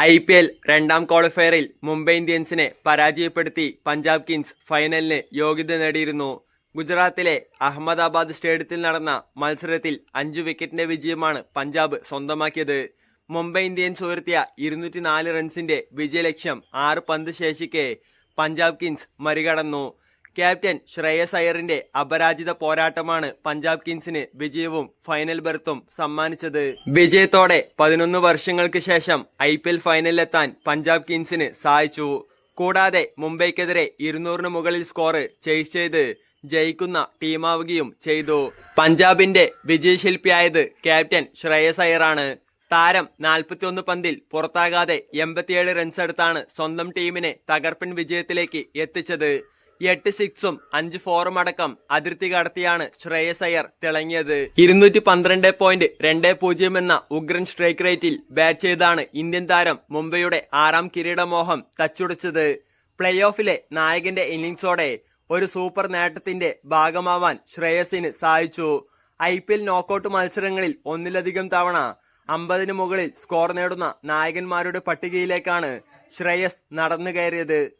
I P L രണ്ടാം ക്വാളിഫയറിൽ മുംബൈ ഇന്ത്യൻസിനെ പരാജയപ്പെടുത്തി പഞ്ചാബ് കിങ്സ് ഫൈനലിന് യോഗ്യത നേടിയിരുന്നു. ഗുജറാത്തിലെ അഹമ്മദാബാദ് സ്റ്റേഡിയത്തിൽ നടന്ന മത്സരത്തിൽ അഞ്ച് വിക്കറ്റിന്റെ വിജയമാണ് പഞ്ചാബ് സ്വന്തമാക്കിയത്. മുംബൈ ഇന്ത്യൻസ് ഉയർത്തിയ ഇരുന്നൂറ്റി നാല് റൺസിന്റെ വിജയലക്ഷ്യം ആറ് പന്ത് ശേഷിക്കെ പഞ്ചാബ് കിങ്സ് മറികടന്നു. ക്യാപ്റ്റൻ ശ്രേയസ് അയ്യറിന്റെ അപരാജിത പോരാട്ടമാണ് പഞ്ചാബ് കിങ്സിന് വിജയവും ഫൈനൽ ബെർത്തും സമ്മാനിച്ചത്. വിജയത്തോടെ പതിനൊന്ന് വർഷങ്ങൾക്ക് ശേഷം ഐ പി എൽ ഫൈനലിലെത്താൻ പഞ്ചാബ് കിങ്സിന് സഹായിച്ചു കൂടാതെ മുംബൈക്കെതിരെ ഇരുന്നൂറിന് മുകളിൽ സ്കോർ ചേസ് ചെയ്ത് ജയിക്കുന്ന ടീമാവുകയും ചെയ്തു. പഞ്ചാബിന്റെ വിജയശില്പിയായത് ക്യാപ്റ്റൻ ശ്രേയസ് അയ്യറാണ്. താരം 41 പന്തിൽ പുറത്താകാതെ എൺപത്തിയേഴ് റൺസ് എടുത്താണ് സ്വന്തം ടീമിനെ തകർപ്പൻ വിജയത്തിലേക്ക് എത്തിച്ചത്. എട്ട് സിക്സും അഞ്ച് ഫോറും അടക്കം അതിർത്തി കടത്തിയാണ് ശ്രേയസ് അയ്യർ തിളങ്ങിയത്. ഇരുന്നൂറ്റി പന്ത്രണ്ട് പോയിന്റ് രണ്ട് പൂജ്യം എന്ന ഉഗ്രൻ സ്ട്രൈക്ക് റേറ്റിൽ ബാറ്റ് ചെയ്താണ് ഇന്ത്യൻ താരം മുംബൈയുടെ ആറാം കിരീടമോഹം തച്ചുടച്ചത്. പ്ലേ ഓഫിലെ നായകന്റെ ഇന്നിംഗ്സോടെ ഒരു സൂപ്പർ നേട്ടത്തിന്റെ ഭാഗമാവാൻ ശ്രേയസിന് സാധിച്ചു. ഐ പി എൽ നോക്കൌട്ട് മത്സരങ്ങളിൽ ഒന്നിലധികം തവണ അമ്പതിന് മുകളിൽ സ്കോർ നേടുന്ന നായകന്മാരുടെ പട്ടികയിലേക്കാണ് ശ്രേയസ് നടന്നു കയറിയത്